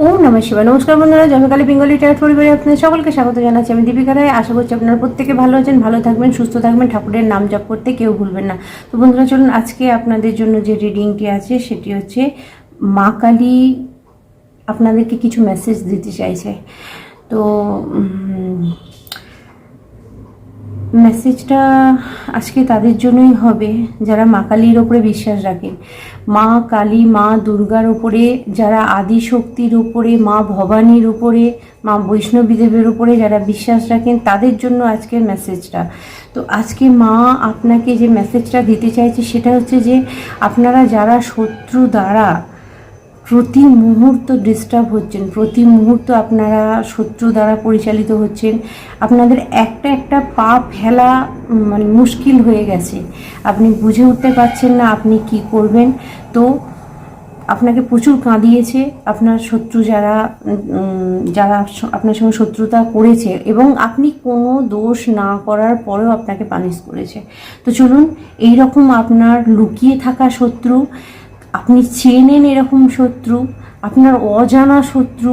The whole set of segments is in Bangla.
ও নম শিব নমস্কার বন্ধুরা জমিকালী বেঙ্গলি টায়ার পরিবারে আপনাদের সকলকে স্বাগত জানাচ্ছি আমি দীপিকা রায় আশা করছি আপনারা প্রত্যেকে ভালো আছেন, ভালো থাকবেন, সুস্থ থাকবেন, ঠাকুরের নাম জপ করতে কেউ ভুলবেন না। তো বন্ধুরা, চলুন আজকে আপনাদের জন্য যে রিডিংটি আছে, সেটি হচ্ছে মা কালী আপনাদেরকে কিছু মেসেজ দিতে চাইছে। তো মেসেজটা আজকে তাদের জন্যই হবে, যারা মা কালীর ওপরে বিশ্বাস রাখেন মা কালী, মা দুর্গার ওপরে, যারা আদি শক্তির উপরে মা ভবানীর উপরে মা বৈষ্ণবী দেবের উপরে যারা বিশ্বাস রাখেন, তাদের জন্য আজকের মেসেজটা তো আজকে মা আপনাকে যে মেসেজটা দিতে চাইছে, সেটা হচ্ছে যে আপনারা যারা শত্রু দ্বারা প্রতি মুহূর্ত ডিস্টার্ব হচ্ছেন, প্রতি মুহূর্ত আপনারা শত্রু দ্বারা পরিচালিত হচ্ছেন। আপনাদের একটা একটা পা ফেলা মানে মুশকিল হয়ে গেছে। আপনি বুঝে উঠতে পারছেন না আপনি কি করবেন। তো আপনাকে প্রচুর কাঁদিয়েছে আপনার শত্রু যারা যারা আপনার সঙ্গে শত্রুতা করেছে এবং আপনি কোনো দোষ না করার পরেও আপনাকে পানিশ করেছে। তো চলুন এই রকম আপনার লুকিয়ে থাকা শত্রু আপনি চেনেন এরকম শত্রু আপনার অজানা শত্রু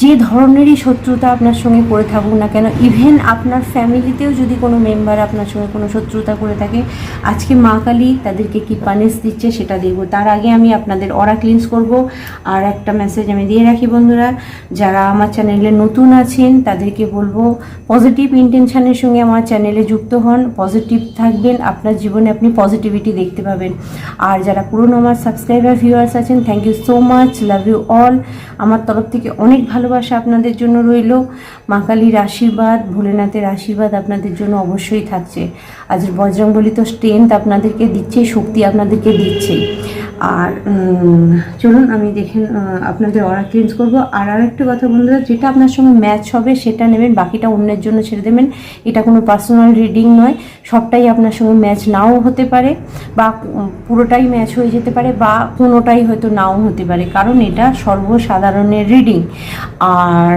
যে ধরনেরই শত্রুতা আপনার সঙ্গে করে থাকুক না কেন ইভেন আপনার ফ্যামিলিতেও যদি কোনো মেম্বার আপনার সঙ্গে কোনো শত্রুতা করে থাকে, আজকে মা কালী তাদেরকে কি পানিশ দিচ্ছে সেটা দেখব। তার আগে আমি আপনাদের অরা ক্লিনস করব। আর একটা মেসেজ আমি দিয়ে রাখি বন্ধুরা, যারা আমার চ্যানেলে নতুন আছেন, তাদেরকে বলব পজিটিভ ইন্টেনশনের সঙ্গে আমার চ্যানেলে যুক্ত হন। পজিটিভ থাকবেন, আপনার জীবনে আপনি পজিটিভিটি দেখতে পাবেন। আর যারা পুরনো আমার সাবস্ক্রাইবার ভিউয়ার্স আছেন thank you so much love you all আমার তরফ থেকে অনেক ভালোবাসা আপনাদের জন্য রইল। মা কালীর আশীর্বাদ, ভোলেনাথের আশীর্বাদ আপনাদের জন্য অবশ্যই থাকছে। আজ বজরঙ্গলি তো স্ট্রেংথ আপনাদেরকে দিচ্ছে, শক্তি আপনাদেরকে দিচ্ছেই আর চলুন আমি দেখেন আপনাদের অর্ডার চেঞ্জ করব। আর আরেকটা কথা বন্ধুরা যেটা আপনার সঙ্গে ম্যাচ হবে সেটা নেবেন, বাকিটা অন্যের জন্য ছেড়ে দেবেন। এটা কোনো পার্সোনাল রিডিং নয়, সবটাই আপনার সঙ্গে ম্যাচ নাও হতে পারে বা পুরোটাই ম্যাচ হয়ে যেতে পারে বা কোনোটাই হয়তো নাও হতে পারে, কারণ এটা সর্বসাধারণের রিডিং আর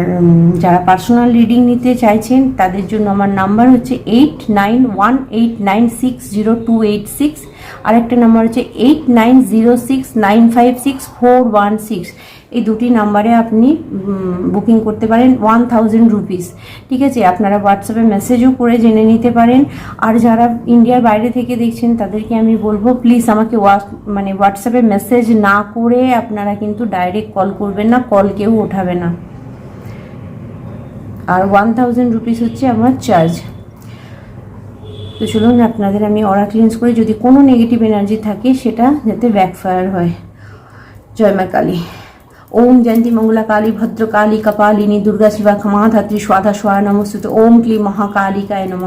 যারা পার্সোনাল রিডিং নিতে চাইছেন, তাদের জন্য আমার নাম্বার হচ্ছে eight nine one eight nine six zero two eight six আরেকটা নাম্বার হচ্ছে eight nine zero six nine five six four one six এই দুটি নাম্বারে আপনি বুকিং করতে পারেন ওয়ান থাউজেন্ড রুপিস ঠিক আছে? আপনারা হোয়াটসঅ্যাপে মেসেজও করে জেনে নিতে পারেন। আর যারা ইন্ডিয়ার বাইরে থেকে দেখছেন, তাদেরকে আমি বলব প্লিজ আমাকে মানে হোয়াটসঅ্যাপে মেসেজ না করে আপনারা কিন্তু ডাইরেক্ট কল করবেন না কল কেউ ওঠাবে না। আর ওয়ান থাউজেন্ড রুপিস হচ্ছে আমার চার্জ তো চলুন আপনাদের আমি অরা ক্লিনস করে। যদি কোনো নেগেটিভ এনার্জি থাকে, সেটা যাতে ব্যাকফায়ার হয়। জয় মা কালী। ওম জয়ন্তী মঙ্গলা কালী, ভদ্র কালী, কপালিনী, দুর্গা শিবা ক্ষমা ধাত্রী স্বাধা স্বা নমস্তুতে ওম ক্লি মহাকালিকায় নম।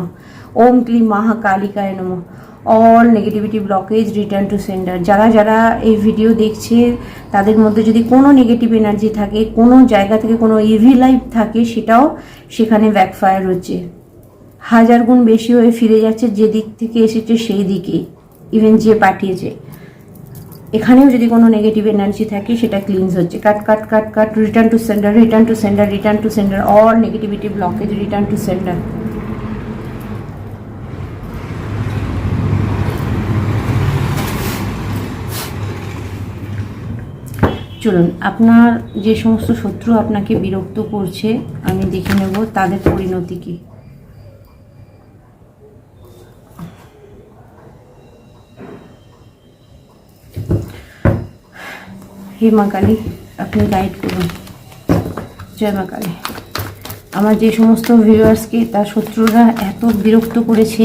ওম ক্লি মহাকালিকায় নম। All negativity blockage return to sender যারা যারা এই ভিডিও দেখছে, তাদের মধ্যে যদি কোনো নেগেটিভ এনার্জি থাকে, কোনো জায়গা থেকে কোনো ইভি লাইফ থাকে, সেটাও সেখানে ব্যাকফায়ার হচ্ছে। হাজার গুণ বেশি হয়ে ফিরে যাচ্ছে যে দিক থেকে এসেছে সেই দিকে ইভেন যে পাঠিয়েছে। এখানেও যদি কোনো নেগেটিভ এনার্জি থাকে, সেটা ক্লিনস হচ্ছে। Cut cut cut cut return to center return to center return to center all negativity blockage return to center চলুন, আপনার যে সমস্ত শত্রু আপনাকে বিরক্ত করছে, আমি দেখে নেব তাদের পরিণতি কী। হে মা কালী, আপনি গাইড করুন। জয় মা কালী। আমার যে সমস্ত ভিউয়ার্সকে তার শত্রুরা এত বিরক্ত করেছে,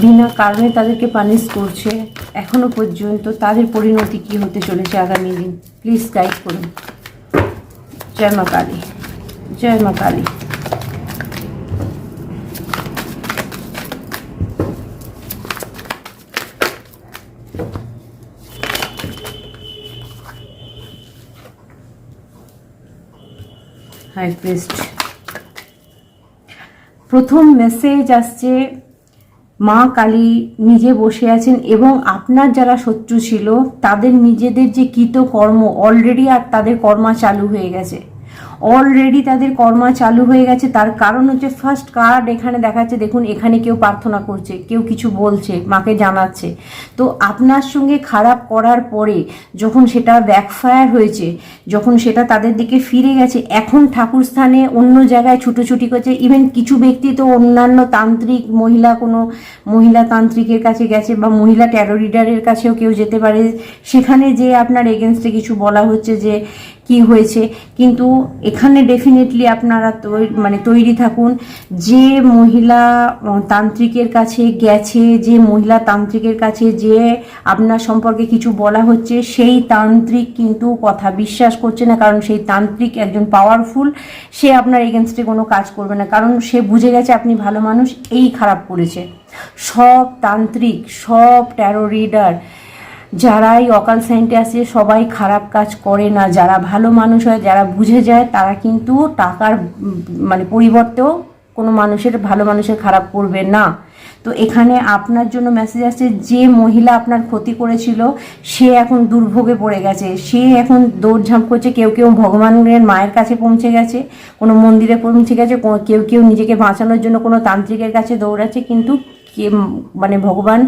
বিনা কারণে তাদেরকে পানিশ করছে, এখনও পর্যন্ত তাদের পরিণতি কি হতে চলেছে আগামী দিন? প্লিজ গাইড করুন। জয় মা কালী। জয় মা কালী। হাই প্রেস্ট প্রথম মেসেজ আসছে, মা কালী নিজে বসে আছেন এবং আপনার যারা শত্রু ছিল, তাদের নিজেদের যে কৃতকর্ম অলরেডি আর তাদের কর্মা চালু হয়ে গেছে। অলরেডি তাদের কর্মা চালু হয়ে গেছে। তার কারণ হচ্ছে ফার্স্ট কার্ড এখানে দেখাচ্ছে, দেখুন, এখানে কেউ প্রার্থনা করছে, কেউ কিছু বলছে, মাকে জানাচ্ছে। তো আপনার সঙ্গে খারাপ করার পরে যখন সেটা ব্যাকফায়ার হয়েছে, যখন সেটা তাদের দিকে ফিরে গেছে, এখন ঠাকুর স্থানে অন্য জায়গায় ছুটোছুটি করছে। ইভেন কিছু ব্যক্তি তো অন্যান্য তান্ত্রিক, মহিলা কোনো মহিলা তান্ত্রিকের কাছে গেছে বা মহিলা ট্যারো রিডারের কাছেও কেউ যেতে পারে। সেখানে যে আপনার এগেনস্টে কিছু বলা হচ্ছে যে কি হয়েছে, কিন্তু এখানে ডেফিনেটলি আপনারা মানে তৈরি থাকুন, যে মহিলা তান্ত্রিকের কাছে গেছে, যে মহিলা তান্ত্রিকের কাছে যে আপনার সম্পর্কে কিছু বলা হচ্ছে, সেই তান্ত্রিক কিন্তু কথা বিশ্বাস করছে না, কারণ সেই তান্ত্রিক একজন পাওয়ারফুল সে আপনার এগেনস্টে কোনো কাজ করবে না, কারণ সে বুঝে গেছে আপনি ভালো মানুষ, এই খারাপ করেছে। সব তান্ত্রিক, সব ট্যারো রিডার যারাই অকাল সাইন্টে আসে, সবাই খারাপ কাজ করে না। যারা ভালো মানুষ হয়, যারা বুঝে যায়, তারা কিন্তু টাকার মানে পরিবর্তেও কোনো মানুষের, ভালো মানুষের খারাপ করবে না। তো এখানে আপনার জন্য মেসেজ আসছে, যে মহিলা আপনার ক্ষতি করেছিল, সে এখন দুর্ভোগে পড়ে গেছে। সে এখন দৌড়ঝাঁপ করছে, কেউ কেউ ভগবানের মায়ের কাছে পৌঁছে গেছে, কোনো মন্দিরে পৌঁছে গেছে কেউ কেউ নিজেকে বাঁচানোর জন্য কোনো তান্ত্রিকের কাছে দৌড়াচ্ছে, কিন্তু কে মানে ভগবান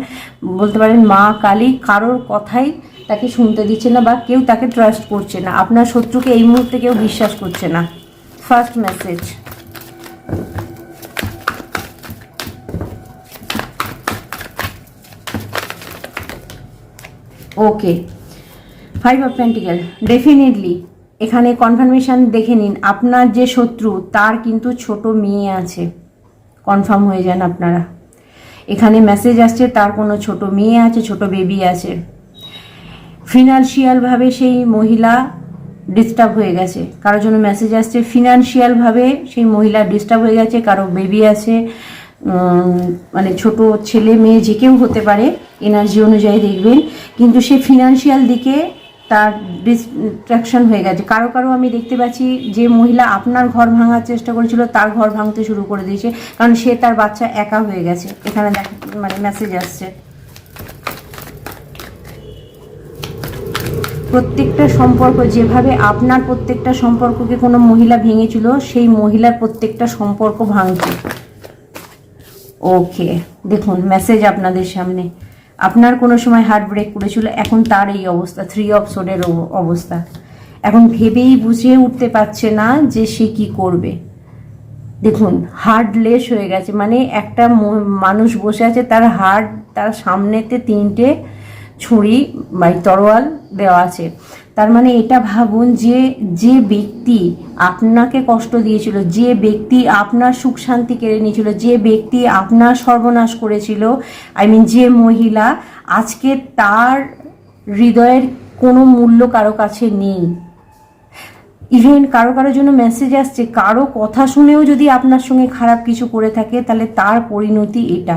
বলতে পারেন মা কালী কারোর কথাই তাকে শুনতে দিচ্ছে না বা কেউ তাকে ট্রাস্ট করছে না। আপনার শত্রুকে এই মুহূর্তে কেউ বিশ্বাস করছে না। First message okay five of pentacles definitely এখানে কনফার্মেশন দেখে নিন। আপনার যে শত্রু, তার কিন্তু ছোট মেয়ে আছে। কনফার্ম হয়ে যান আপনারা। এখানে মেসেজ আসছে, তার কোনো ছোট মেয়ে আছে, ছোট বেবি আছে। ফিনান্সিয়ালভাবে সেই মহিলা ডিস্টার্ব হয়ে গেছে। কারোর জন্য মেসেজ আসছে ফিনান্সিয়ালভাবে সেই মহিলা ডিস্টার্ব হয়ে গেছে, কারও বেবি আছে মানে ছোট ছেলে, মেয়ে যে কেউ হতে পারে এনার্জি অনুযায়ী দেখবেন। কিন্তু সে ফিনান্সিয়াল দিকে তার ডিস্ট্রাকশন হয়ে গেছে। কারও কারও আমি দেখতে পাচ্ছি যে মহিলা আপনার ঘর ভাঙার চেষ্টা করেছিল, তার ঘর ভাঙতে শুরু করে দিয়েছে, কারণ সে তার বাচ্চা একা হয়ে গেছে। এখানে দেখ মানে মেসেজ আসছে। প্রত্যেকটা সম্পর্ক, যেভাবে আপনার প্রত্যেকটা সম্পর্ককে কোনো মহিলা ভেঙেছিল, সেই মহিলার প্রত্যেকটা সম্পর্ক ভাঙছে। ওকে দেখুন মেসেজ আপনাদের সামনে। আপনার কোনো সময় হার্ট ব্রেক করেছিল এখন তার এই অবস্থা থ্রি অফ সোডের অবস্থা। এখন ভেবেই বুঝে উঠতে পারছে না যে সে কি করবে। দেখুন হার্ডলেস হয়ে গেছে মানে একটা মানুষ বসে আছে, তার হার্ট তার সামনেতে তিনটে ছুরি বা তরোয়াল দেওয়া আছে। তার মানে এটা ভাবুন যে যে ব্যক্তি আপনাকে কষ্ট দিয়েছিল, যে ব্যক্তি আপনার সুখ শান্তি কেড়ে নিয়েছিল, যে ব্যক্তি আপনার সর্বনাশ করেছিল আই মিন যে মহিলা, আজকে তার হৃদয়ের কোনো মূল্য কারও কাছে নেই। ইভেন কারও কারোর জন্য মেসেজ আসছে, কারও কথা শুনেও যদি আপনার সঙ্গে খারাপ কিছু করে থাকে, তাহলে তার পরিণতি এটা।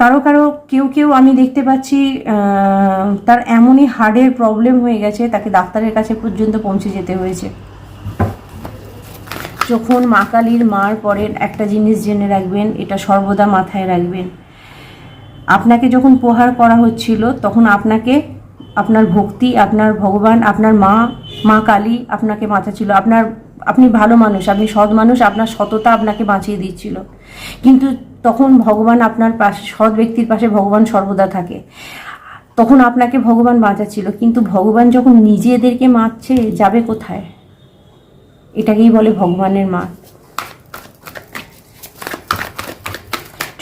কারও কারও কেউ কেউ আমি দেখতে পাচ্ছি তার এমনই হার্টের প্রবলেম হয়ে গেছে, তাকে ডাক্তারের কাছে পর্যন্ত পৌঁছে যেতে হয়েছে। যখন মা কালীর মার পরের একটা জিনিস জেনে রাখবেন, এটা সর্বদা মাথায় রাখবেন। আপনাকে যখন প্রহার করা হচ্ছিল, তখন আপনাকে, আপনার ভক্তি, আপনার ভগবান, আপনার মা মা কালী আপনাকে মাথা ছিল আপনার, আপনি ভালো মানুষ, আপনি সৎ মানুষ, আপনার সততা আপনাকে বাঁচিয়ে দিচ্ছিল। কিন্তু তখন ভগবান আপনার পাশে, সৎ ব্যক্তির পাশে ভগবান সর্বদা থাকে। তখন আপনাকে ভগবান বাঁচাচ্ছিল, কিন্তু ভগবান যখন নিজেদেরকে মারছে, যাবে কোথায়? এটাকেই বলে ভগবানের মা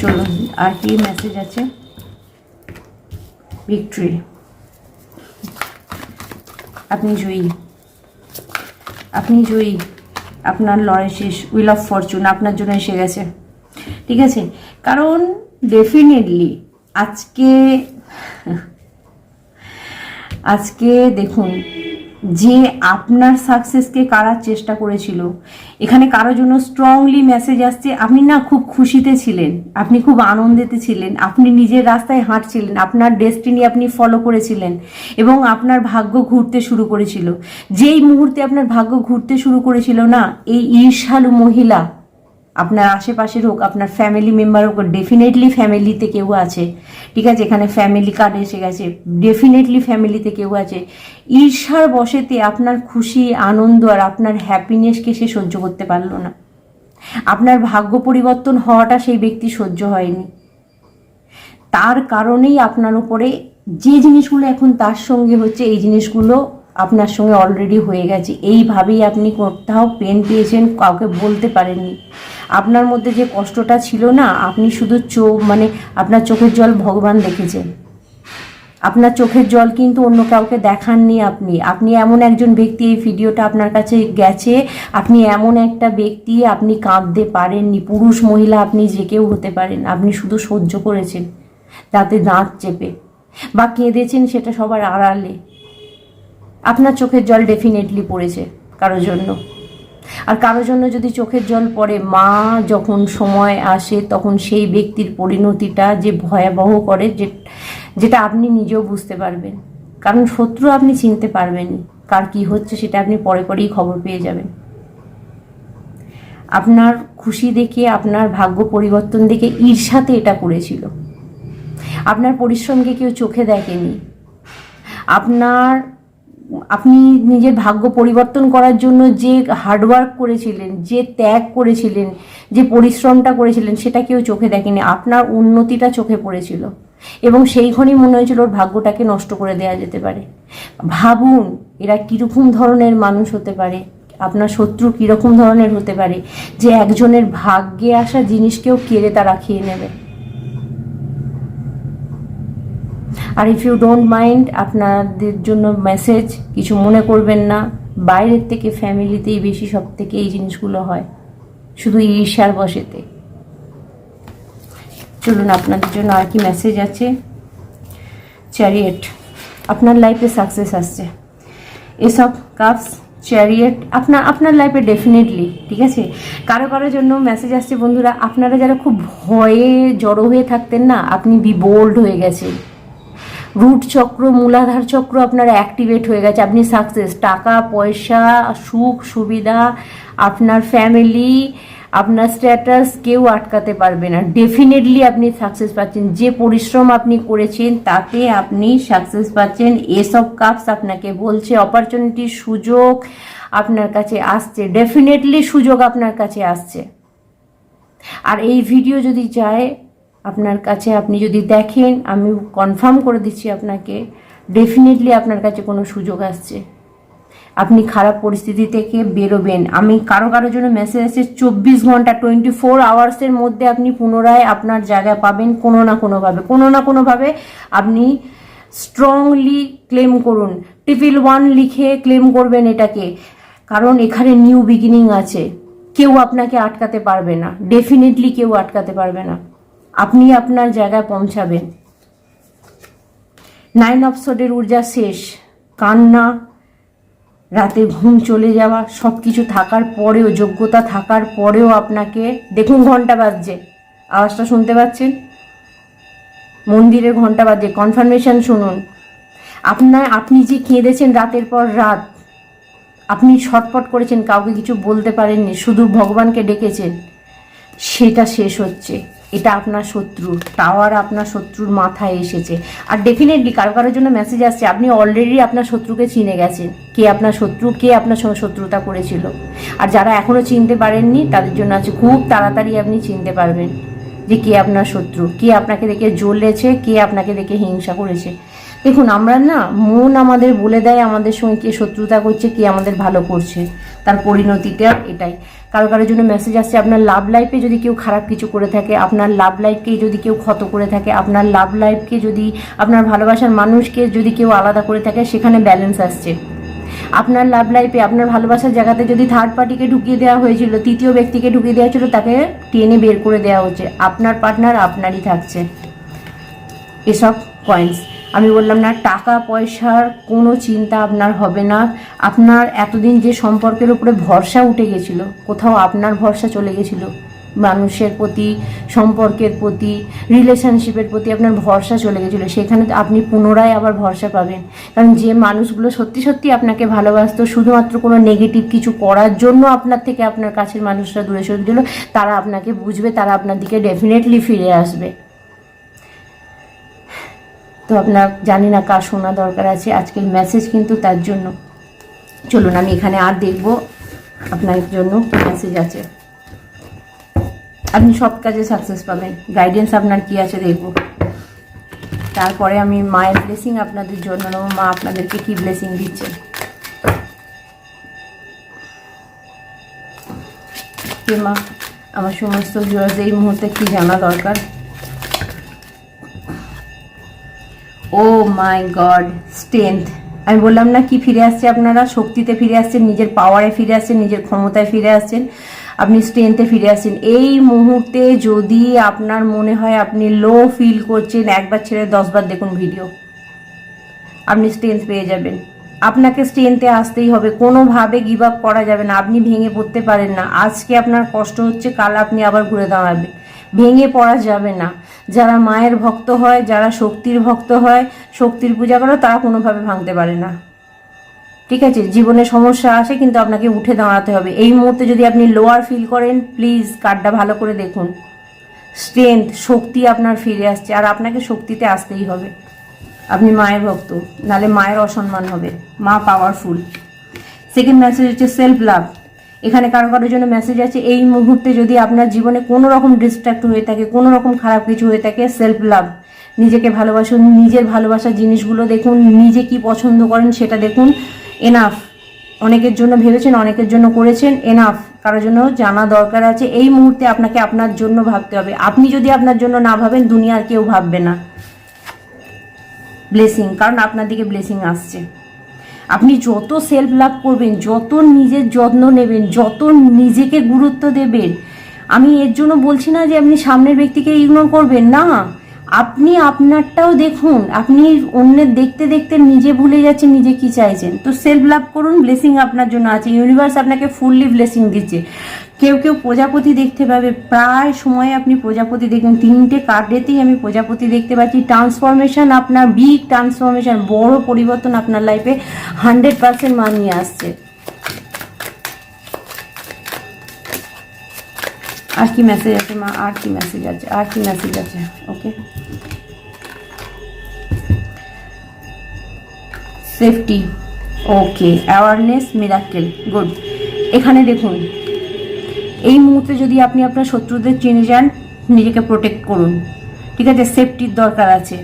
চলুন, আর কি মেসেজ আছে? ভিক্টরি আপনি জয়ী। আপনি জয়ী। আপনার লড়াই শেষ। উইল অফ ফরচুন আপনার জন্য এসে গেছে। ঠিক আছে? কারণ ডেফিনেটলি আজকে আজকে দেখুন, যে আপনার সাকসেসকে কারার চেষ্টা করেছিল, এখানে কারোর জন্য স্ট্রংলি মেসেজ আসছে, আপনি না খুব খুশিতে ছিলেন, আপনি খুব আনন্দেতে ছিলেন, আপনি নিজের রাস্তায় হাঁটছিলেন, আপনার ডেস্টিনি আপনি ফলো করেছিলেন এবং আপনার ভাগ্য ঘুরতে শুরু করেছিল। যেই মুহূর্তে আপনার ভাগ্য ঘুরতে শুরু করেছিল না, এই ঈর্ষালু মহিলা আপনার আশেপাশের হোক, আপনার ফ্যামিলি মেম্বার হোক ডেফিনেটলি ফ্যামিলিতে কেউ আছে। ঠিক আছে, এখানে ফ্যামিলি কার্ড এসে গেছে। ডেফিনেটলি ফ্যামিলিতে কেউ আছে। ঈর্ষার বশেতে আপনার খুশি, আনন্দ আর আপনার হ্যাপিনেসকে সে সহ্য করতে পারল না। আপনার ভাগ্য পরিবর্তন হওয়াটা সেই ব্যক্তি সহ্য হয়নি। তার কারণেই আপনার উপরে যে জিনিসগুলো এখন তার সঙ্গে হচ্ছে, এই জিনিসগুলো আপনার সঙ্গে অলরেডি হয়ে গেছে। এইভাবেই আপনি কোথাও পেন পেয়েছেন, কাউকে বলতে পারেননি। আপনার মধ্যে যে কষ্টটা ছিল না, আপনি শুধু চোখ মানে আপনার চোখের জল ভগবান দেখেছেন। আপনার চোখের জল কিন্তু অন্য কাউকে দেখাননি আপনি। আপনি এমন একজন ব্যক্তি, এই ভিডিওটা আপনার কাছে গেছে। আপনি এমন একটা ব্যক্তি, আপনি কাঁদতে পারেননি। পুরুষ, মহিলা, আপনি যে কেউ হতে পারেন। আপনি শুধু সহ্য করেছেন, তাতে দাঁত চেপে বা কেঁদেছেন সেটা সবার আড়ালে। আপনার চোখের জল ডেফিনেটলি পড়েছে কারোর জন্য। আর কারোর জন্য যদি চোখের জল পড়ে, মা যখন সময় আসে, তখন সেই ব্যক্তির পরিণতিটা যে ভয়াবহ করে, যে, যেটা আপনি নিজেও বুঝতে পারবেন। কারণ শত্রু আপনি চিনতে পারবেনই, কার কি হচ্ছে সেটা আপনি পরে পরেই খবর পেয়ে যাবেন। আপনার খুশি দেখে, আপনার ভাগ্য পরিবর্তন দেখে ঈর্ষাতে এটা করেছিল। আপনার পরিশ্রমকে কেউ চোখে দেখেনি। আপনার আপনি নিজের ভাগ্য পরিবর্তন করার জন্য যে হার্ডওয়ার্ক করেছিলেন, যে ত্যাগ করেছিলেন, যে পরিশ্রমটা করেছিলেন, সেটা কেউ চোখে দেখেনি। আপনার উন্নতিটা চোখে পড়েছিল। এবং সেইখানেই মনে হয়েছিল ওর ভাগ্যটাকে নষ্ট করে দেওয়া যেতে পারে। ভাবুন, এরা কীরকম ধরনের মানুষ হতে পারে? আপনার শত্রু কীরকম ধরনের হতে পারে? যে একজনের ভাগ্যে আসা জিনিসকেও কেড়ে তারা খেয়ে নেবে। আর ইফ ইউ ডোন্ট মাইন্ড আপনাদের জন্য মেসেজ কিছু মনে করবেন না। বাইরের থেকে ফ্যামিলিতেই বেশি সব থেকে এই জিনিসগুলো হয়। শুধু ঈর্ষার বসেতে চলুন, আপনাদের জন্য আর কি মেসেজ আছে? চ্যারিয়েট আপনার লাইফে সাকসেস আসছে। এসব কাপস চ্যারিয়েট আপনার আপনার লাইফে ডেফিনেটলি ঠিক আছে? কারও কারোর জন্য মেসেজ আসছে, বন্ধুরা, আপনারা যারা খুব ভয়ে জড়ো হয়ে থাকতেন না, আপনি বি বোল্ড হয়ে গেছেন। রুট চক্র, মূলাধার চক্র আপনার অ্যাক্টিভেট হয়ে গেছে। আপনি সাকসেস টাকা, পয়সা, সুখ, সুবিধা, আপনার ফ্যামিলি আপনার স্ট্যাটাস কেউ আটকাতে পারবে না। ডেফিনেটলি আপনি সাকসেস পাচ্ছেন। যে পরিশ্রম আপনি করেছেন, তাতে আপনি সাকসেস পাচ্ছেন। এসব কাপস আপনাকে বলছে অপরচুনিটি সুযোগ আপনার কাছে আসছে। ডেফিনেটলি সুযোগ আপনার কাছে আসছে। আর এই ভিডিও যদি যায় আপনার কাছে আপনি যদি দেখেন, আমি কনফার্ম করে দিচ্ছি আপনাকে ডেফিনেটলি আপনার কাছে কোনো সুযোগ আসছে। আপনি খারাপ পরিস্থিতি থেকে বেরোবেন। আমি কারও কারও জন্য মেসেজ আসছে, চব্বিশ ঘণ্টা টোয়েন্টি ফোর আওয়ার্সের মধ্যে আপনি পুনরায় আপনার জায়গা পাবেন কোনো না কোনোভাবে। কোনো না কোনোভাবে আপনি স্ট্রংলি ক্লেম করুন। ট্রিপল ওয়ান লিখে ক্লেম করবেন এটাকে। কারণ এখানে নিউ বিগিনিং আছে। কেউ আপনাকে আটকাতে পারবে না। ডেফিনেটলি কেউ আটকাতে পারবে না। আপনি আপনার জায়গায় পৌঁছাবেন। নাইন অপসোডের ঊর্জা শেষ। কান্না, রাতে ঘুম চলে যাওয়া সব কিছু থাকার পরেও, যোগ্যতা থাকার পরেও আপনাকে, দেখুন ঘণ্টা বাজছে। আওয়াজটা শুনতে পাচ্ছেন? মন্দিরের ঘণ্টা বাজছে। কনফার্মেশন শুনুন। আপনার, আপনি যে কেঁদেছেন রাতের পর রাত, আপনি ছটপট করেছেন, কাউকে কিছু বলতে পারেননি, শুধু ভগবানকে ডেকেছেন। সেটা শেষ হচ্ছে। এটা আপনার শত্রু টাওয়ার আপনার শত্রুর মাথায় এসেছে। আর ডেফিনেটলি কারও কারোর জন্য মেসেজ আসছে, আপনি অলরেডি আপনার শত্রুকে চিনে গেছেন। কে আপনার শত্রু, কে আপনার সঙ্গে শত্রুতা করেছিল। আর যারা এখনও চিনতে পারেননি, তাদের জন্য আছে খুব তাড়াতাড়ি আপনি চিনতে পারবেন যে কে আপনার শত্রু, কে আপনাকে দেখে জ্বলেছে, কে আপনাকে দেখে হিংসা করেছে। দেখুন, আমরা না মন আমাদের বলে দেয় আমাদের সঙ্গে কে শত্রুতা করছে, কে আমাদের ভালো করছে। তার পরিণতিটা এটাই। কারও কারোর জন্য মেসেজ আসছে, আপনার লাভ লাইফে যদি কেউ খারাপ কিছু করে থাকে, আপনার লাভ লাইফকে যদি কেউ ক্ষত করে থাকে, আপনার লাভ লাইফকে যদি, আপনার ভালোবাসার মানুষকে যদি কেউ আলাদা করে থাকে, সেখানে ব্যালেন্স আসছে। আপনার লাভ লাইফে আপনার ভালোবাসার জায়গাতে যদি থার্ড পার্টিকে ঢুকিয়ে দেওয়া হয়েছিল, তৃতীয় ব্যক্তিকে ঢুকিয়ে দেওয়া ছিল তাকে টেনে বের করে দেওয়া হচ্ছে। আপনার পার্টনার আপনারই থাকছে। এসব কয়েন্স আমি বললাম, না, টাকা, পয়সার কোনো চিন্তা আপনার হবে না। আপনার এতদিন যে সম্পর্কের উপরে ভরসা উঠে গেছিল, কোথাও আপনার ভরসা চলে গেছিল, মানুষের প্রতি, সম্পর্কের প্রতি রিলেশনশিপের প্রতি আপনার ভরসা চলে গেছিল, সেখানে আপনি পুনরায় আবার ভরসা পাবেন। কারণ যে মানুষগুলো সত্যি সত্যি আপনাকে ভালোবাসত, শুধুমাত্র কোনো নেগেটিভ কিছু করার জন্য আপনার থেকে আপনার কাছের মানুষরা দূরে সরে দিল তারা আপনাকে বুঝবে, তারা আপনার দিকে ডেফিনেটলি ফিরে আসবে। তো আপনার জানি না কার শোনা দরকার আছে, আজকের মেসেজ কিন্তু তার জন্য। চলুন, আমি এখানে আর দেখব আপনার জন্য মেসেজ আছে। আপনি সব কাজে সাকসেস পাবেন। গাইডেন্স আপনার কি আছে দেখব। তারপরে আমি মায়ের ব্লেসিং আপনাদের জন্য নেব। মা আপনাদেরকে কি ব্লেসিং দিচ্ছে? মা? আমার সমস্ত ভিউয়ার্স এই মুহূর্তে কি জানা দরকার? ও মাই গড স্ট্রেংথ আমি বললাম না কি ফিরে আসছে আপনারা? শক্তিতে ফিরে আসছেন, নিজের পাওয়ারে ফিরে আসছেন, নিজের ক্ষমতায় ফিরে আসছেন। আপনি স্ট্রেংথে ফিরে আসছেন। এই মুহূর্তে যদি আপনার মনে হয় আপনি লো ফিল করছেন, একবার ছেড়ে দশবার দেখুন ভিডিও আপনি স্ট্রেংথ পেয়ে যাবেন। আপনাকে স্ট্রেংথে আসতেই হবে। কোনোভাবে গিভ আপ করা যাবে না। আপনি ভেঙে পড়তে পারেন না। আজকে আপনার কষ্ট হচ্ছে, কাল আপনি আবার ঘুরে দাঁড়াবেন। ভেঙে পড়া যাবে না। যারা মায়ের ভক্ত হয়, যারা শক্তির ভক্ত হয়, শক্তির পূজা করে তারা কোনোভাবে ভাঙতে পারে না। ঠিক আছে? জীবনে সমস্যা আসে, কিন্তু আপনাকে উঠে দাঁড়াতে হবে। এই মুহূর্তে যদি আপনি লোয়ার ফিল করেন প্লিজ কার্ডটা ভালো করে দেখুন। স্ট্রেংথ শক্তি আপনার ফিরে আসছে, আর আপনাকে শক্তিতে আসতেই হবে। আপনি মায়ের ভক্ত নালে মায়ের অসম্মান হবে। মা পাওয়ারফুল সেকেন্ড মেসেজ হচ্ছে সেলফ লাভ এখানে কারও কারোর জন্য মেসেজ আছে, এই মুহূর্তে যদি আপনার জীবনে কোনো রকম ডিস্ট্র্যাক্ট হয়ে থাকে, কোনো রকম খারাপ কিছু হয়ে থাকে সেলফ লাভ নিজেকে ভালোবাসুন, নিজের ভালোবাসার জিনিসগুলো দেখুন, নিজে কি পছন্দ করেন সেটা দেখুন। এনাফ অনেকের জন্য ভেবেছেন, অনেকের জন্য করেছেন এনাফ কারোর জন্য জানা দরকার আছে, এই মুহূর্তে আপনাকে আপনার জন্য ভাবতে হবে। আপনি যদি আপনার জন্য না ভাবেন দুনিয়ার কেউ ভাববে না। ব্লেসিং কারণ আপনার দিকে ব্লেসিং আসছে। আপনি যত সেলফ লাভ করবেন, যত নিজের যত্ন নেবেন, যত নিজেকে গুরুত্ব দেবেন, আমি এর জন্য বলছি না যে আপনি সামনের ব্যক্তিকে ইগনোর করবেন, না। আপনি আপনারটাও দেখুন। আপনি অন্যের দেখতে দেখতে নিজে ভুলে যাচ্ছেন, নিজে কি চাইছেন। তো সেলফ লাভ করুন ব্লেসিং আপনার জন্য আছে। ইউনিভার্স আপনাকে ফুললি ব্লেসিং দিচ্ছে। কেউ কেউ প্রজাপতি দেখতে পাবে। প্রায় সময় আপনি প্রজাপতি দেখবেন তিনটে কার্ডেতেই আমি প্রজাপতি দেখতে পাচ্ছি। ট্রান্সফরমেশন আপনার বিগ ট্রান্সফরমেশন বড় পরিবর্তন আপনার লাইফে হান্ড্রেড পার্সেন্ট মা নিয়ে আসছে। আর কি মেসেজ আছে মা? আর কি মেসেজ আছে? আর কি মেসেজ আছে? Okay safety okay awareness miracle good এখানে দেখুন, এই মুহূর্তে যদি আপনি আপনার শত্রুদের চিনে যান, নিজেকে প্রোটেক্ট করুন, ঠিক আছে? সেফটির দরকার আছে।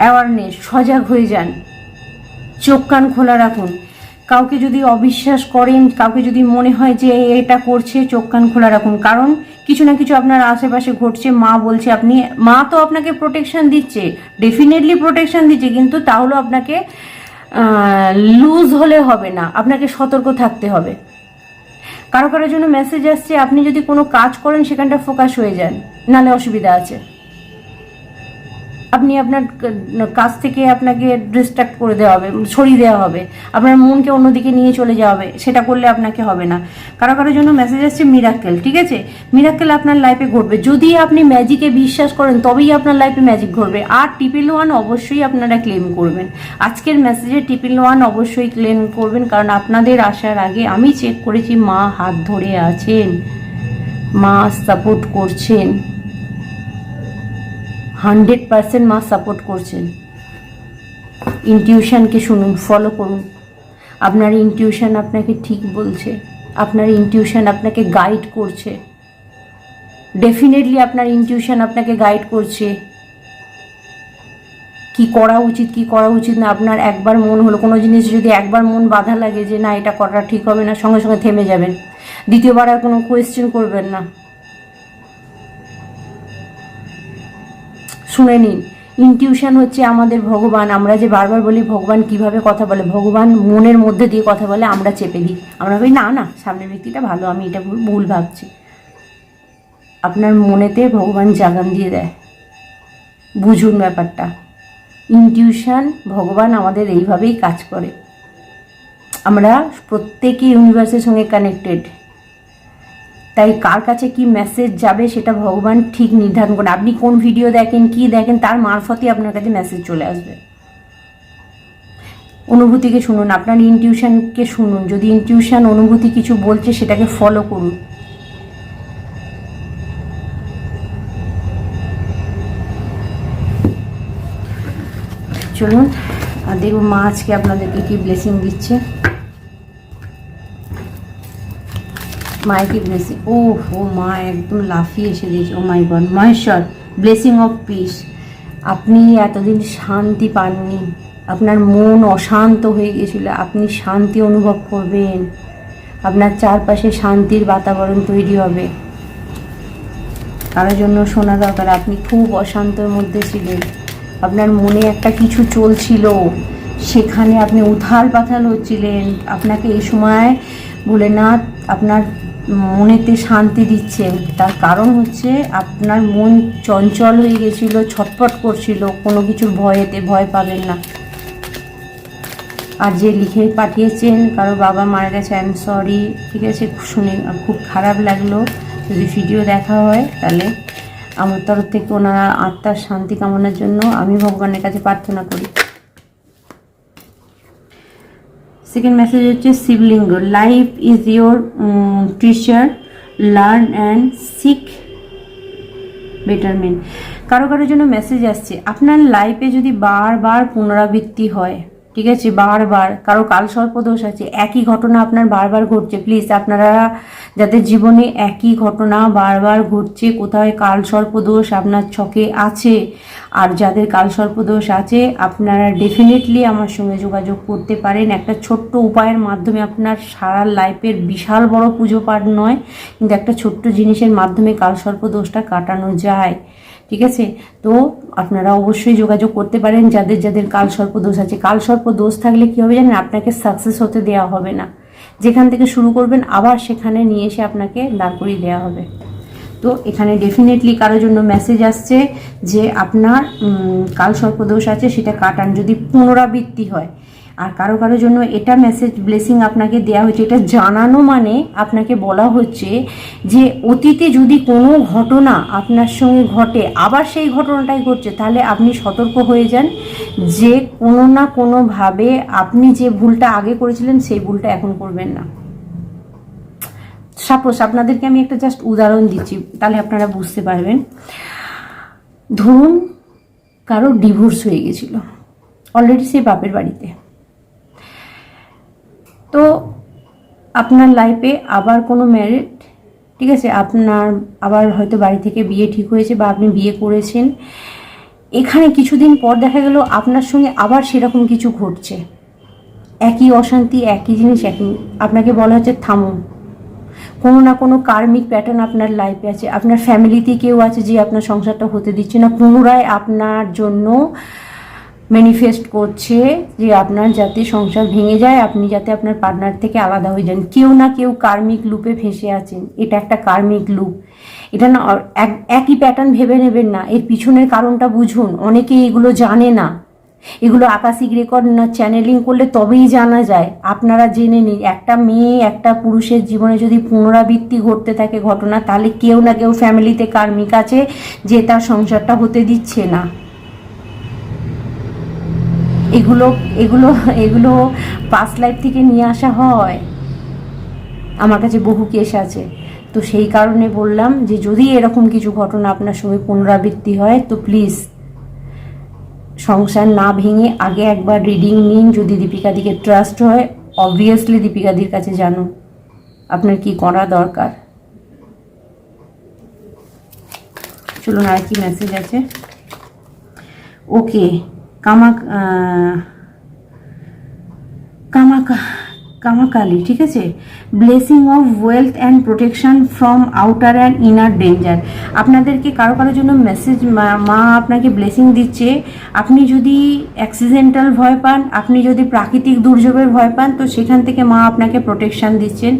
অ্যাওয়ারনেস সজাগ হয়ে যান। চোখ কান খোলা রাখুন। কাউকে যদি অবিশ্বাস করেন, কাউকে যদি মনে হয় যে এটা করছে, চোখ কান খোলা রাখুন। কারণ কিছু না কিছু আপনার আশেপাশে ঘটছে, মা বলছে আপনি, মা তো আপনাকে প্রোটেকশন দিচ্ছে ডেফিনেটলি প্রোটেকশন দিচ্ছে, কিন্তু তাহলেও আপনাকে লুজ হলে হবে না। আপনাকে সতর্ক থাকতে হবে। কারও কারোর জন্য মেসেজ আসছে, আপনি যদি কোনো কাজ করেন, সেখানটা ফোকাস হয়ে যান। নালে অসুবিধা আছে। আপনি আপনার কাজ থেকে আপনাকে ডিস্ট্রাক্ট করে দেওয়া হবে, সরিয়ে দেওয়া হবে। আপনার মনকে অন্যদিকে নিয়ে চলে যাওয়া হবে, সেটা করলে আপনাকে হবে না। কারও কারোর জন্য মেসেজ আসছে মিরাক্কেল ঠিক আছে? মিরাক্কেল আপনার লাইফে ঘটবে। যদি আপনি ম্যাজিকে বিশ্বাস করেন, তবেই আপনার লাইফে ম্যাজিক ঘটবে। আর টিপিল ওয়ান অবশ্যই আপনারা ক্লেম করবেন। আজকের মেসেজে টিপিল ওয়ান অবশ্যই ক্লেম করবেন, কারণ আপনাদের আসার আগে আমি চেক করেছি, মা হাত ধরে আছেন, মা সাপোর্ট করছেন। হান্ড্রেড পার্সেন্ট মা সাপোর্ট করছেন। ইনটিউশনকে শুনুন ফলো করুন। আপনার ইনটিউশন আপনাকে ঠিক বলছে, আপনার ইনটিউশন আপনাকে গাইড করছে। ডেফিনেটলি আপনার ইনটিউশন আপনাকে গাইড করছে। কি করা উচিত, কি করা উচিত না, আপনার একবার মন হলো, কোনো জিনিস যদি একবার মন বাধা লাগে যে না, এটা করা ঠিক হবে না, সঙ্গে সঙ্গে থেমে যাবেন। দ্বিতীয়বার আর কোনো কোয়েশ্চেন করবেন না। শুনে নিন। ইনটিউশন হচ্ছে আমাদের ভগবান। আমরা যে বারবার বলি, ভগবান কীভাবে কথা বলে? ভগবান মনের মধ্যে দিয়ে কথা বলে, আমরা চেপে দিই। আমরা বলি, না না, সামনের ব্যক্তিটা ভালো, আমি এটা ভুল ভাবছি। আপনার মনেতে ভগবান জাগান দিয়ে দেয়। বুঝুন ব্যাপারটা। ইনটিউশন ভগবান আমাদের এইভাবেই কাজ করে। আমরা প্রত্যেকে ইউনিভার্সের সঙ্গে কানেক্টেড তাই কার কাছে কি মেসেজ যাবে সেটা ভগবান ঠিক নির্ধারণ করে আপনি কোন ভিডিও দেখেন, কি দেখেন, তার মারফতই আপনার কাছে মেসেজ চলে আসবে। অনুভূতিকে শুনুন, আপনার ইনটিউশনকে শুনুন। যদি ইনটিউশন অনুভূতি কিছু বলছে, সেটাকে ফলো করুন। চলুন আর দেখুন মা আজকে আপনাদেরকে কি ব্লেসিং দিচ্ছে? মায়ের কি ব্লেসিং ও ও মা একদম লাফিয়ে এসে দিয়েছে ও my god Maheshwar blessing of peace আপনি এতদিন শান্তি পাননি, আপনার মন অশান্ত হয়ে গেছিল আপনি শান্তি অনুভব করবেন, আপনার চারপাশে শান্তির বাতাবরণ তৈরি হবে। কারোর জন্য শোনা দরকার, আপনি খুব অশান্তর মধ্যে ছিলেন, আপনার মনে একটা কিছু চলছিল, সেখানে আপনি উথাল পাথাল হচ্ছিলেন, আপনাকে এই সময় ভোলেনাথ আপনার মনেতে শান্তি দিচ্ছেন তার কারণ হচ্ছে আপনার মন চঞ্চল হয়ে গেছিল, ছটফট করছিল, কোনো কিছুর ভয়েতে ভয় পাবেন না। আর যে লিখে পাঠিয়েছেন, কারও বাবা মারা গেছে আই এম সরি ঠিক আছে শুনে, খুব খারাপ লাগল। যদি ভিডিও দেখা হয়, তাহলে আমার তরফ থেকে ওনারা আত্মার শান্তি কামনার জন্য আমি ভগবানের কাছে প্রার্থনা করি। সেকেন্ড মেসেজ হচ্ছে, Shivling life is your teacher learn and seek betterment কারও কারোর জন্য মেসেজ আসছে, আপনার লাইফে যদি বারবার পুনরাবৃত্তি হয় ঠিক আছে? বারবার, কারও কালসর্পদোষ আছে, একই ঘটনা আপনার বারবার ঘটছে। প্লিজ আপনারা যাদের জীবনে একই ঘটনা বারবার ঘটছে, কোথায় কালসর্পদোষ আপনার ছকে আছে? আর যাদের কালসর্পদোষ আছে, আপনারা ডেফিনেটলি আমার সঙ্গে যোগাযোগ করতে পারেন। একটা ছোট্ট উপায়ের মাধ্যমে আপনার সারা লাইফের বিশাল বড় পুজো পাঠ নয়, কিন্তু একটা ছোট্ট জিনিসের মাধ্যমে কালসর্পদোষটা কাটানো যায়। ঠিক আছে? তো আপনারা অবশ্যই যোগাযোগ করতে পারেন যাদের যাদের কাল কালসর্প দোষ আছে। কাল কালসর্প দোষ থাকলে কী হবে জানেন? আপনাকে সাকসেস হতে দেওয়া হবে না। যেখান থেকে শুরু করবেন, আবার সেখানে নিয়ে এসে আপনাকে দাঁড় করিয়ে দেওয়া হবে। তো এখানে ডেফিনেটলি কারোর জন্য মেসেজ আসছে যে আপনার কালসর্প দোষ আছে, সেটা কাটান। যদি পুনরাবৃত্তি হয় আর কারও কারোর জন্য এটা মেসেজ ব্লেসিং আপনাকে দেওয়া হচ্ছে এটা জানানো মানে আপনাকে বলা হচ্ছে যে অতীতে যদি কোনো ঘটনা আপনার সঙ্গে ঘটে, আবার সেই ঘটনাটাই ঘটছে, তাহলে আপনি সতর্ক হয়ে যান। যে কোনো না কোনোভাবে আপনি যে ভুলটা আগে করেছিলেন, সেই ভুলটা এখন করবেন না। সাপোজ আপনাদেরকে আমি একটা জাস্ট উদাহরণ দিচ্ছি, তাহলে আপনারা বুঝতে পারবেন। ধরুন কারও ডিভোর্স হয়ে গেছিল। অলরেডি সে বাপের বাড়িতে। তো আপনার লাইফে আবার কোনো ম্যারিড ঠিক আছে, আপনার আবার হয়তো বাড়ি থেকে বিয়ে ঠিক হয়েছে বা আপনি বিয়ে করেছেন। এখানে কিছুদিন পর দেখা গেল আপনার সঙ্গে আবার সেরকম কিছু ঘটছে। একই অশান্তি, একই জিনিস, একই আপনাকে বলা হচ্ছে থামুন কোনো না কোনো কার্মিক প্যাটার্ন আপনার লাইফে আছে। আপনার ফ্যামিলিতে কেউ আছে যে আপনার সংসারটা হতে দিচ্ছে না। পুনরায় আপনার জন্য ম্যানিফেস্ট করছে যে আপনার যাতে সংসার ভেঙে যায়, আপনি যাতে আপনার পার্টনার থেকে আলাদা হয়ে যান। কেউ না কেউ কার্মিক লুপে ফেসে আছেন। এটা একটা কার্মিক লুপ এটা না একই প্যাটার্ন ভেবে নেবেন না। এর পিছনের কারণটা বুঝুন। অনেকে এগুলো জানে না। এগুলো আকাশিক রেকর্ড না চ্যানেলিং করলে তবেই জানা যায়। আপনারা জেনে নিন, একটা মেয়ে, একটা পুরুষের জীবনে যদি পুনরাবৃত্তি ঘটতে থাকে ঘটনা, তাহলে কেউ না কেউ ফ্যামিলিতে কার্মিক আছে যে তার সংসারটা হতে দিচ্ছে না। এগুলো এগুলো এগুলো পাস্ট লাইফ থেকে নিয়ে আসা হয়। আমার কাছে বহু কেস আছে। তো সেই কারণে বললাম যে যদি এরকম কিছু ঘটনা আপনার সঙ্গে পুনরাবৃত্তি হয়, তো প্লিজ সংসার না ভেঙে আগে একবার রিডিং নিন। যদি দীপিকাদিকে ট্রাস্ট হয় অবভিয়াসলি দীপিকাদির কাছে জানুন। আপনার কি করা দরকার? চলুন আর কি মেসেজ আছে। ওকে কামা কামাকা, কামাকালি, ঠিক আছে? Blessing of wealth and protection from outer and inner danger আপনাদেরকে কারও কারোর জন্য মেসেজ মা আপনাকে ব্লেসিং দিচ্ছে। আপনি যদি অ্যাক্সিডেন্টাল ভয় পান, আপনি যদি প্রাকৃতিক দুর্যোগের ভয় পান, তো সেখান থেকে মা আপনাকে প্রোটেকশান দিচ্ছেন।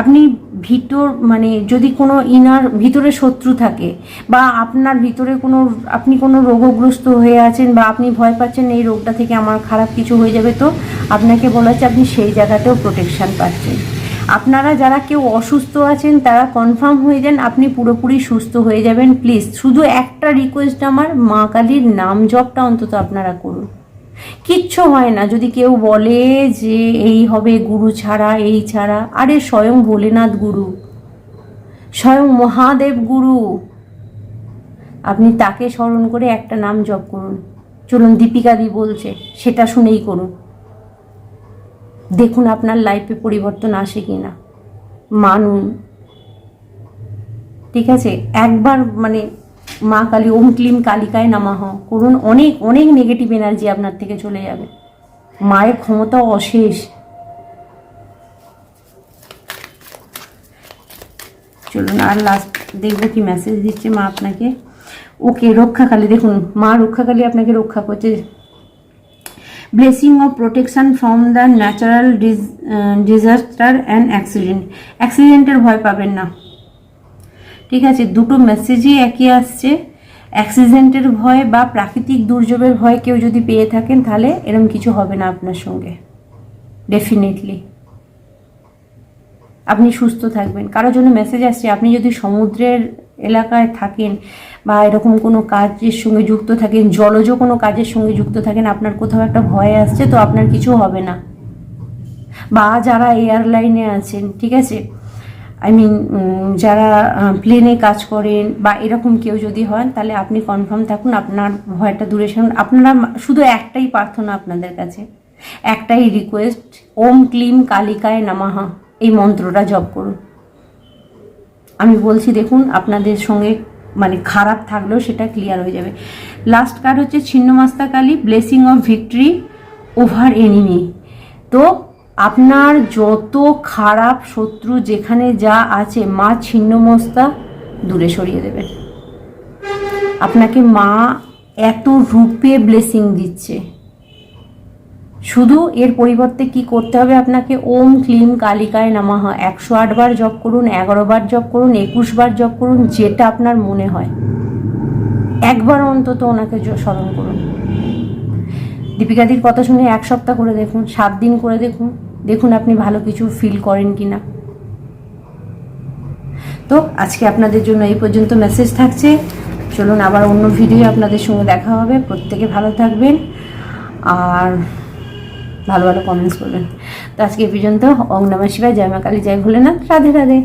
আপনি ভিতর মানে যদি কোনো ইনার ভিতরে শত্রু থাকে বা আপনার ভিতরে কোনো, আপনি কোনো রোগগ্রস্ত হয়ে আছেন বা আপনি ভয় পাচ্ছেন এই রোগটা থেকে আমার খারাপ কিছু হয়ে যাবে, তো আপনাকে বলা হচ্ছে আপনি সেই জায়গাতেও প্রোটেকশান পাচ্ছেন। আপনারা যারা কেউ অসুস্থ আছেন, তারা কনফার্ম হয়ে যান, আপনি পুরোপুরি সুস্থ হয়ে যাবেন। প্লিজ শুধু একটা রিকোয়েস্ট আমার, মা কালীর নাম জপটা অন্তত আপনারা করুন। কিচ্ছু হয় না। যদি কেউ বলে যে এই হবে গুরু ছাড়া, এই ছাড়া, আরে স্বয়ং ভোলেনাথ গুরু, স্বয়ং মহাদেব গুরু, আপনি তাকে স্মরণ করে একটা নাম জপ করুন। চলুন, দীপিকা দি বলছে, সেটা শুনেই করুন। দেখুন আপনার লাইফে পরিবর্তন আসে কি না মানুন। ঠিক আছে? একবার মানে মা কালী ওম ক্লিম কালিকায় নামাহ করুন অনেক অনেক নেগেটিভ এনার্জি আপনার থেকে চলে যাবে। মায়ের ক্ষমতা অশেষ। চলুন আর লাস্ট দেখব কি মেসেজ দিচ্ছে মা আপনাকে। ওকে রক্ষাকালী দেখুন, মা রক্ষাকালী আপনাকে রক্ষা করছে। Blessing of protection from the natural disaster and accident অ্যাক্সিডেন্টের ভয় পাবেন না। ঠিক আছে, দুটো মেসেজই একই আসছে। অ্যাক্সিডেন্টের ভয় বা প্রাকৃতিক দুর্যোগের ভয় কেউ যদি পেয়ে থাকেন, তাহলে এরকম কিছু হবে না আপনার সঙ্গে। ডেফিনেটলি আপনি সুস্থ থাকবেন। কারোর জন্য মেসেজ আসছে, আপনি যদি সমুদ্রের এলাকায় থাকেন বা এরকম কোনো কাজের সঙ্গে যুক্ত থাকেন, জলজ কোনো কাজের সঙ্গে যুক্ত থাকেন, আপনার কোথাও একটা ভয় আসছে, তো আপনার কিছু হবে না। বা যারা এয়ারলাইনে আছেন, ঠিক আছে? আই মিন যারা প্লেনে কাজ করেন বা এরকম কেউ যদি হন, তাহলে আপনি কনফার্ম থাকুন, আপনার ভয়টা দূরে সরুন। আপনারা শুধু একটাই প্রার্থনা আপনাদের কাছে। একটাই রিকোয়েস্ট ওম ক্লিম কালিকায় নামাহা এই মন্ত্রটা জপ করুন। আমি বলছি, দেখুন, আপনাদের সঙ্গে মানে খারাপ থাকলেও সেটা ক্লিয়ার হয়ে যাবে। লাস্ট কার্ড হচ্ছে Chhinnamasta Kali blessing of victory over enemy তো আপনার যত খারাপ শত্রু যেখানে যা আছে, মা ছিন্নমস্তা দূরে সরিয়ে দেবেন আপনাকে মা এত রূপে ব্লেসিং দিচ্ছে। শুধু এর পরিবর্তে কি করতে হবে? আপনাকে ওম ক্লিম কালিকায় নামাহ। একশো বার জপ করুন, এগারো বার জপ করুন, একুশ বার জপ করুন, যেটা আপনার মনে হয়। একবার অন্তত ওনাকে স্মরণ করুন। দীপিকাদির কথা শুনে এক সপ্তাহ করে দেখুন, সাত দিন করে দেখুন। দেখুন আপনি ভালো কিছু ফিল করেন কি না তো আজকে আপনাদের জন্য এই পর্যন্ত মেসেজ থাকছে। চলুন আবার অন্য ভিডিও আপনাদের সঙ্গে দেখা হবে। প্রত্যেকে ভালো থাকবেন আর ভালো ভালো কমেন্টস করবেন। তো আজকে পর্যন্ত। অং নমা শিবায়। জয় মা কালী, জয় ভোলেনাথ। রাধে রাধে।